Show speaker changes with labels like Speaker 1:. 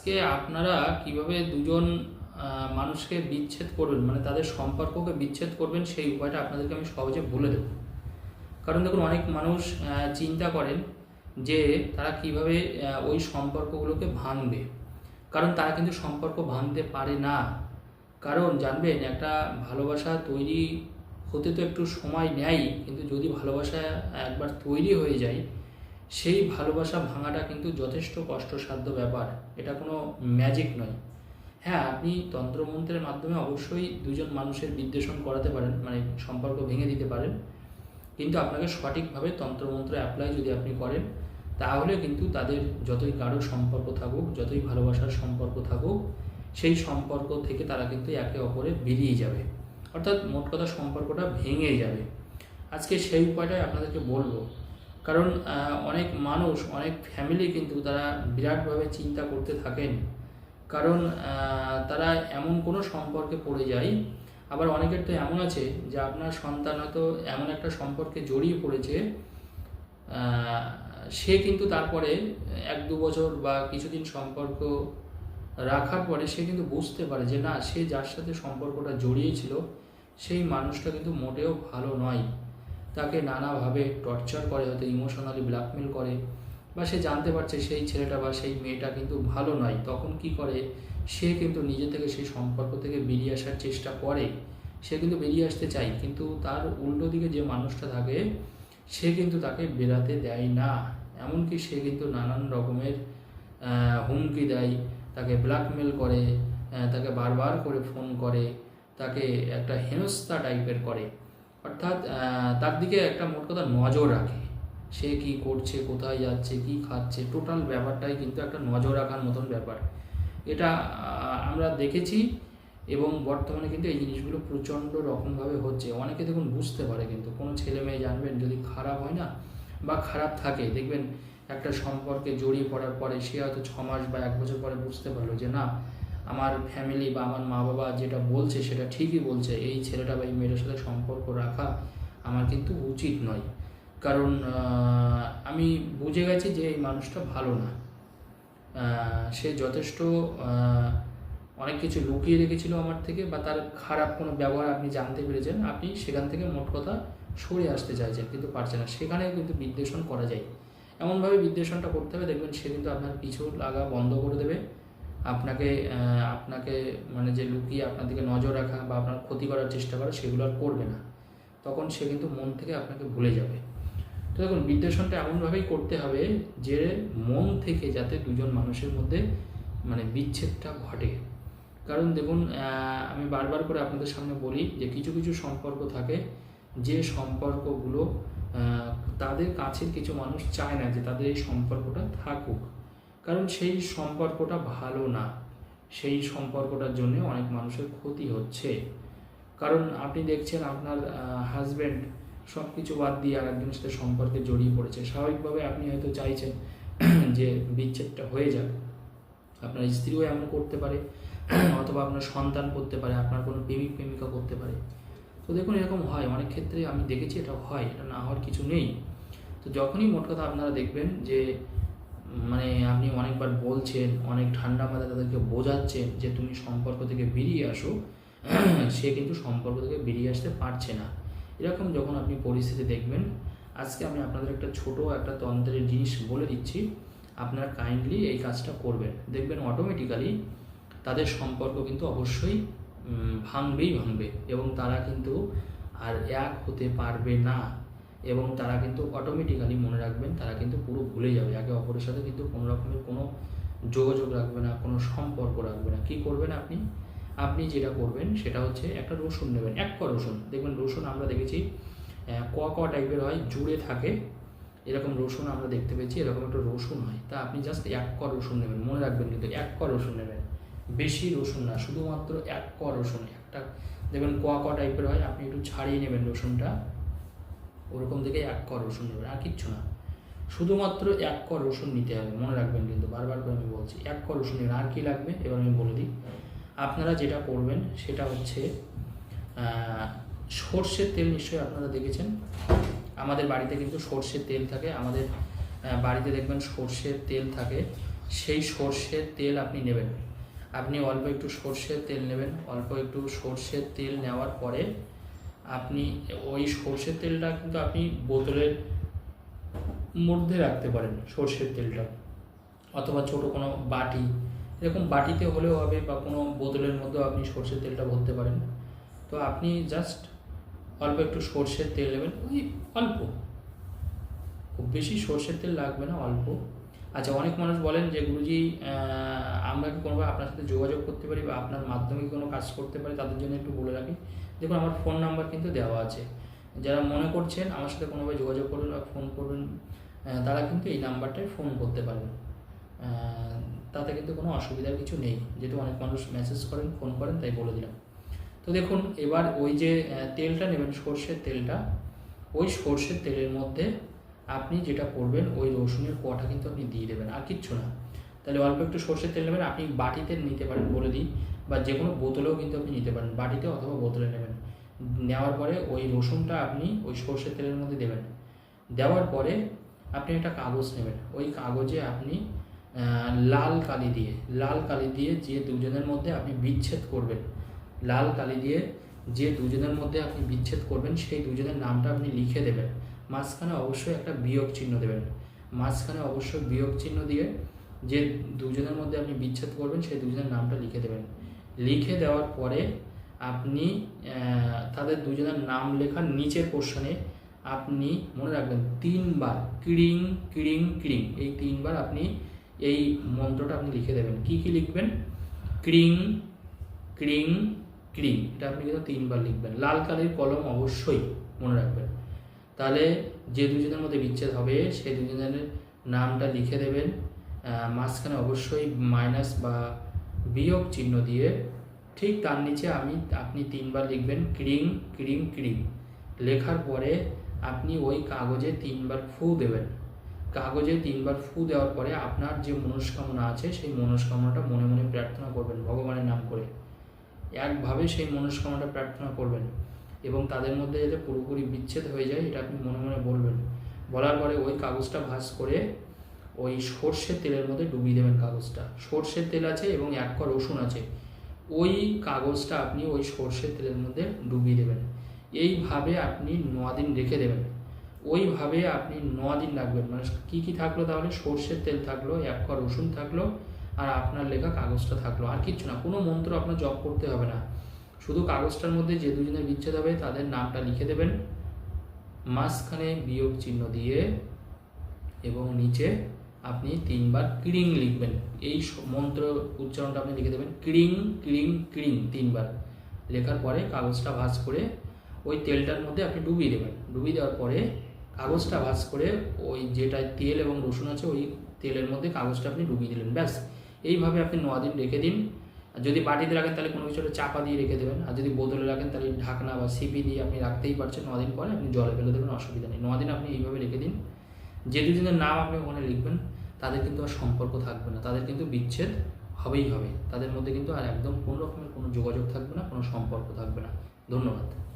Speaker 1: আজকে আপনারা কীভাবে দুজন মানুষকে বিচ্ছেদ করবেন মানে তাদের সম্পর্ককে বিচ্ছেদ করবেন, সেই উপায়টা আপনাদেরকে আমি সহজে বলে দেবো। কারণ দেখুন, অনেক মানুষ চিন্তা করেন যে তারা কীভাবে ওই সম্পর্কগুলোকে ভাঙবে। কারণ তারা কিন্তু সম্পর্ক ভাঙতে পারে না। কারণ জানবেন, একটা ভালোবাসা তৈরি হতে তো একটু সময় নেয়, কিন্তু যদি ভালোবাসা একবার তৈরি হয়ে যায় সেই ভালোবাসা ভাঙাটা কিন্তু যথেষ্ট কষ্টসাধ্য ব্যাপার। এটা কোনো ম্যাজিক নয়। হ্যাঁ আপনি তন্ত্রমন্ত্রের মাধ্যমে অবশ্যই দুজন মানুষের বিদ্বেষণ করাতে পারেন মানে সম্পর্ক ভেঙে দিতে পারেন। কিন্তু আপনাকে সঠিকভাবে তন্ত্রমন্ত্র অ্যাপ্লাই যদি আপনি করেন, তাহলে কিন্তু তাদের যতই গাঢ় সম্পর্ক থাকুক, যতই ভালোবাসার সম্পর্ক থাকুক, সেই সম্পর্ক থেকে তারা কিন্তু একে অপরে বেরিয়ে যাবে। অর্থাৎ মোট কথা সম্পর্কটা ভেঙে যাবে। আজকে সেই উপায়টাই আপনাদেরকে বলব। কারণ অনেক মানুষ, অনেক ফ্যামিলি কিন্তু তারা বিরাটভাবে চিন্তা করতে থাকেন। কারণ তারা এমন কোনো সম্পর্কে পড়ে যায়, আবার অনেকের তো এমন আছে যে আপনার সন্তান হয়তো এমন একটা সম্পর্কে জড়িয়ে পড়েছে সে কিন্তু তারপরে এক দু বছর বা কিছুদিন সম্পর্ক রাখার পরে সে কিন্তু বুঝতে পারে যে না, সে যার সাথে সম্পর্কটা জড়িয়েছিল, সেই মানুষটা কিন্তু মোটেও ভালো নয়। তাকে নানাভাবে টর্চার করে হয়তো ইমোশনালি ব্ল্যাকমেল করে বা সে জানতে পারছে সেই ছেলেটা বা সেই মেয়েটা কিন্তু ভালো নয়। তখন কি করে? সে কিন্তু নিজে থেকে সেই সম্পর্ক থেকে বেরিয়ে আসার চেষ্টা করে। সে কিন্তু বেরিয়ে আসতে চায়, কিন্তু তার উল্টো দিকে যে মানুষটা থাকে, সে কিন্তু তাকে বেরাতে দেয় না। এমনকি সে কিন্তু নানান রকমের হুমকি দেয়, তাকে ব্ল্যাকমেল করে তাকে বারবার করে ফোন করে, তাকে একটা হেনস্থা টাইপের করে। অর্থাৎ তার দিকে একটা মোট কথা নজর রাখে। সে কি করছে, কোথায় যাচ্ছে, কি খাচ্ছে, টোটাল ব্যাপারটাই কিন্তু একটা নজর রাখার মতন ব্যাপার। এটা আমরা দেখেছি এবং বর্তমানে কিন্তু এই জিনিসগুলো প্রচণ্ড রকমভাবে হচ্ছে। অনেকে দেখুন বুঝতে পারে কিন্তু, কোনো ছেলে মেয়ে জানবেন যদি খারাপ হয় না বা খারাপ থাকে, দেখবেন একটা সম্পর্কে জড়িয়ে পড়ার পরে সে হয়তো ছ মাস বা এক বছর পরে বুঝতে পারল যে না আমার ফ্যামিলি বা আমার মা বাবা যেটা বলছে সেটা ঠিকই বলছে, এই ছেলেটা বা এই মেয়েটার সাথে সম্পর্ক রাখা আমার কিন্তু উচিত নয়। কারণ আমি বুঝে গেছি যে এই মানুষটা ভালো না। সে যথেষ্ট অনেক কিছু লুকিয়ে রেখেছিল আমার থেকে বা তার খারাপ কোনো ব্যবহার আপনি জানতে পেরেছেন, আপনি সেখান থেকে মোট কথা সরে আসতে চাইছেন কিন্তু পারছে না। সেখানেও কিন্তু বিদ্বেষণ করা যায়। এমনভাবে বিদ্বেষণটা করতে হবে, দেখবেন সে কিন্তু আপনার পিছু লাগা বন্ধ করে দেবে। আপনাকে আপনাকে মানে যে লুকিয়ে আপনার দিকে নজর রাখা বা আপনার ক্ষতি করার চেষ্টা করা, সেগুলো আর করবে না। তখন সে কিন্তু মন থেকে আপনাকে ভুলে যাবে। তো দেখুন, বিদ্বেষণটা এমনভাবেই করতে হবে যে মন থেকে যাতে দুজন মানুষের মধ্যে মানে বিচ্ছেদটা ঘটে। কারণ দেখুন আমি বারবার করে আপনাদের সামনে বলি যে কিছু কিছু সম্পর্ক থাকে যে সম্পর্কগুলো তাদের কাছের কিছু মানুষ চায় না যে তাদের এই সম্পর্কটা থাকুক। কারণ সেই সম্পর্কটা ভালো না। সেই সম্পর্কটার জন্য অনেক মানুষের ক্ষতি হচ্ছে। কারণ আপনি দেখছেন আপনার হাজব্যান্ড সব কিছু বাদ দিয়ে আর একজনের সাথে সম্পর্কে জড়িয়ে পড়েছে। স্বাভাবিকভাবে আপনি হয়তো চাইছেন যে বিচ্ছেদটা হয়ে যাক। আপনার স্ত্রীও এমন করতে পারে, অথবা আপনার সন্তান করতে পারে, আপনার কোনো প্রেমিক, প্রেমিকা করতে পারে। তো দেখুন, এরকম হয়। অনেক ক্ষেত্রে আমি দেখেছি এটা হয়, এটা না হওয়ার কিছু নেই। তো যখনই মোট কথা আপনারা দেখবেন যে মানে আপনি অনেকবার বলছেন, অনেক ঠান্ডা মাথায় তাদেরকে বোঝাচ্ছেন যে তুমি সম্পর্ক থেকে বেরিয়ে আসো, সে কিন্তু সম্পর্ক থেকে বেরিয়ে আসতে পারছে না। এরকম যখন আপনি পরিস্থিতি দেখবেন, আজকে আমি আপনাদের একটা ছোট একটা তন্ত্রের জিনিস বলে দিচ্ছি, আপনারা কাইন্ডলি এই কাজটা করবেন। দেখবেন অটোমেটিক্যালি তাদের সম্পর্ক কিন্তু অবশ্যই ভাঙবেই ভাঙবে এবং তারা কিন্তু আর এক হতে পারবে না। এবং তারা কিন্তু অটোমেটিক্যালি মনে রাখবেন, তারা কিন্তু পুরো ভুলে যাবে। একে অপরের সাথে কিন্তু কোনো রকমের কোনো যোগাযোগ রাখবে না, কোনো সম্পর্ক রাখবে না। কি করবেন আপনি? আপনি যেটা করবেন, সেটা হচ্ছে একটা রসুন নেবেন, এক ক রসুন। দেখবেন রসুন আমরা দেখেছি ক ক টাইপের হয়, জুড়ে থাকে। এরকম রসুন আমরা দেখতে পেয়েছি, এরকম একটা রসুন হয়। তা আপনি জাস্ট এক ক রসুন নেবেন, মনে রাখবেন কিন্তু এক ক রসুন নেবেন। বেশি রসুন না, শুধুমাত্র এক ক রসুন, একটা। দেখবেন ক ক টাইপের হয়, আপনি একটু ছাড়িয়ে নেবেন রসুনটা। ওরকম থেকে এক ক রসুন নেবেন, আর কিচ্ছু না। শুধুমাত্র এক ক রসুন নিতে হবে, মনে রাখবেন কিন্তু বারবার করে আমি বলছি, এক ক রসুন নেবেন আর কী লাগবে? এবার আমি বলে দিই, আপনারা যেটা করবেন সেটা হচ্ছে সর্ষের তেল নিশ্চয়ই আপনারা দেখেছেন। আমাদের বাড়িতে কিন্তু সর্ষের তেল থাকে, আমাদের বাড়িতে দেখবেন সর্ষের তেল থাকে, সেই সর্ষের তেল আপনি নেবেন। আপনি অল্প একটু সর্ষের তেল নেবেন, অল্প একটু সর্ষের তেল নেওয়ার পরে আপনি ওই সর্ষের তেলটা কিন্তু আপনি বোতলের মধ্যে রাখতে পারেন, সর্ষের তেলটা। অথবা ছোট কোনো বাটি। এরকম বাটিতে হলেও হবে বা কোনো বোতলের মধ্যেও আপনি সর্ষের তেলটা ভরতে পারেন। তো আপনি জাস্ট অল্প একটু সর্ষের তেল নেবেন ওই অল্প। খুব বেশি সর্ষের তেল লাগবে না, অল্প। আচ্ছা অনেক মানুষ বলেন যে, গুরুজি আমরা কি কোনোভাবে আপনার সাথে যোগাযোগ করতে পারি বা আপনার মাধ্যমে কোনো কাজ করতে পারি? তাদের জন্য একটু বলে রাখি। দেখুন, আমার ফোন নাম্বার কিন্তু দেওয়া আছে। যারা মনে করছেন আমার সাথে কোনোভাবে যোগাযোগ করুন বা ফোন করুন তারা কিন্তু এই নাম্বারটায় ফোন করতে পারেন তাতে কিন্তু কোনো অসুবিধার কিছু নেই। যেহেতু অনেক মানুষ মেসেজ করেন ফোন করেন, তাই বলে দিলাম। তো দেখুন, এবার ওই যে তেলটা নেবেন, সর্ষের তেলটা। ওই সর্ষের তেলের মধ্যে আপনি যেটা করবেন, ওই রসুনের কোয়াটা কিন্তু আপনি দিয়ে দেবেন, আর কিচ্ছু না। তাহলে অল্প একটু সর্ষের তেল নেবেন, আপনি বাটিতে নিতে পারেন, বলে দিই। বা যে কোনো বোতলেও কিন্তু আপনি নিতে পারেন, বাটিতে অথবা বোতলে নেবেন। নেওয়ার পরে ওই রসুনটা আপনি ওই সর্ষের তেলের মধ্যে দেবেন। দেওয়ার পরে আপনি একটা কাগজ নেবেন। ওই কাগজে আপনি লাল কালি দিয়ে, লাল কালি দিয়ে যে দুজনের মধ্যে আপনি বিচ্ছেদ করবেন, লাল কালি দিয়ে যে দুজনের মধ্যে আপনি বিচ্ছেদ করবেন, সেই দুজনের নামটা আপনি লিখে দেবেন। মাঝখানে অবশ্যই একটা বিয়োগ চিহ্ন দেবেন। মাঝখানে অবশ্যই বিয়োগ চিহ্ন দিয়ে যে দুজনের মধ্যে আপনি বিচ্ছেদ করবেন, সেই দুজনের নামটা লিখে দেবেন। লিখে দেওয়ার পরে আপনি তাদের দুজনের নাম লেখার নিচের পোর্শনে আপনি মনে রাখবেন তিনবার কিড়িং কিড়িং কিড়িং, এই তিনবার আপনি এই মন্ত্রটা আপনি লিখে দেবেন। কি কি লিখবেন? ক্রিং ক্রিং ক্রিং এটা আপনি কিন্তু তিনবার লিখবেন। লাল কালির কলম অবশ্যই মনে রাখবেন। তাহলে যে দুজনের মধ্যে বিচ্ছেদ হবে, সেই দুজনের নামটা লিখে দেবেন। মাঝখানে অবশ্যই মাইনাস বা বিয়োগ চিহ্ন দিয়ে ঠিক তার নিচে আমি, আপনি তিনবার লিখবেন ক্রিং ক্রিং ক্রিং। লেখার পরে আপনি ওই কাগজে তিনবার ফু দেবেন। কাগজে তিনবার ফু দেওয়ার পরে আপনার যে মনস্কামনা আছে, সেই মনস্কামনাটা মনে মনে প্রার্থনা করবেন ভগবানের নাম করে। একভাবে সেই মনস্কামনাটা প্রার্থনা করবেন এবং তাদের মধ্যে যাতে পুরোপুরি বিচ্ছেদ হয়ে যায়, এটা আপনি মনে মনে বলবেন। বলার পরে ওই কাগজটা ভাঁজ করে ওই সর্ষের তেলের মধ্যে ডুবিয়ে দেবেন কাগজটা। সর্ষের তেল আছে এবং এক কর রসুন আছে। ওই কাগজটা আপনি ওই সর্ষের তেলের মধ্যে ডুবিয়ে দেবেন। এইভাবে আপনি দিন রেখে দেবেন। ওইভাবে আপনি দিন রাখবেন। মানে কী কী থাকল তাহলে? সর্ষের তেল থাকল, এক কর রসুন থাকল আর আপনার লেখা কাগজটা থাকল। আর কিচ্ছু না, কোনো মন্ত্র আপনার জপ করতে হবে না। শুধু কাগজটার মধ্যে যে দুজনের বিচ্ছেদ হবে তাদের নামটা লিখে দেবেন। মাঝখানে বিয়োগ চিহ্ন দিয়ে এবং নিচে আপনি তিনবার ক্রিং লিখবেন। এই মন্ত্র উচ্চারণটা আপনি লিখে দেবেন, ক্রিং ক্রিং ক্রিং তিনবার। লেখার পরে কাগজটা ভাঁজ করে ওই তেলটার মধ্যে আপনি ডুবিয়ে দেবেন। ডুবিয়ে দেওয়ার পরে কাগজটা ভাঁজ করে ওই যেটা তেল এবং রসুন আছে, ওই তেলের মধ্যে কাগজটা আপনি ডুবিয়ে দিলেন, ব্যাস। এইভাবে আপনি ন দিন রেখে দিন। যদি বাটিতে রাখেন, তাহলে কোনো কিছু চাপা দিয়ে রেখে দেবেন। আর যদি বোতলে রাখেন, তাহলে ঢাকনা বা সিপি দিয়ে আপনি রাখতেই পারছেন। দিন পরে আপনি জলে ফেলে দেবেন, অসুবিধা নেই। দিন আপনি এইভাবে রেখে দিন। যে দুজনের নাম আপনি ওখানে লিখবেন, তাদের কিন্তু আর সম্পর্ক থাকবে না। তাদের কিন্তু বিচ্ছেদ হবেই হবে। তাদের মধ্যে কিন্তু আর একদম কোনো রকমের কোনো যোগাযোগ থাকবে না, কোনো সম্পর্ক থাকবে না। ধন্যবাদ।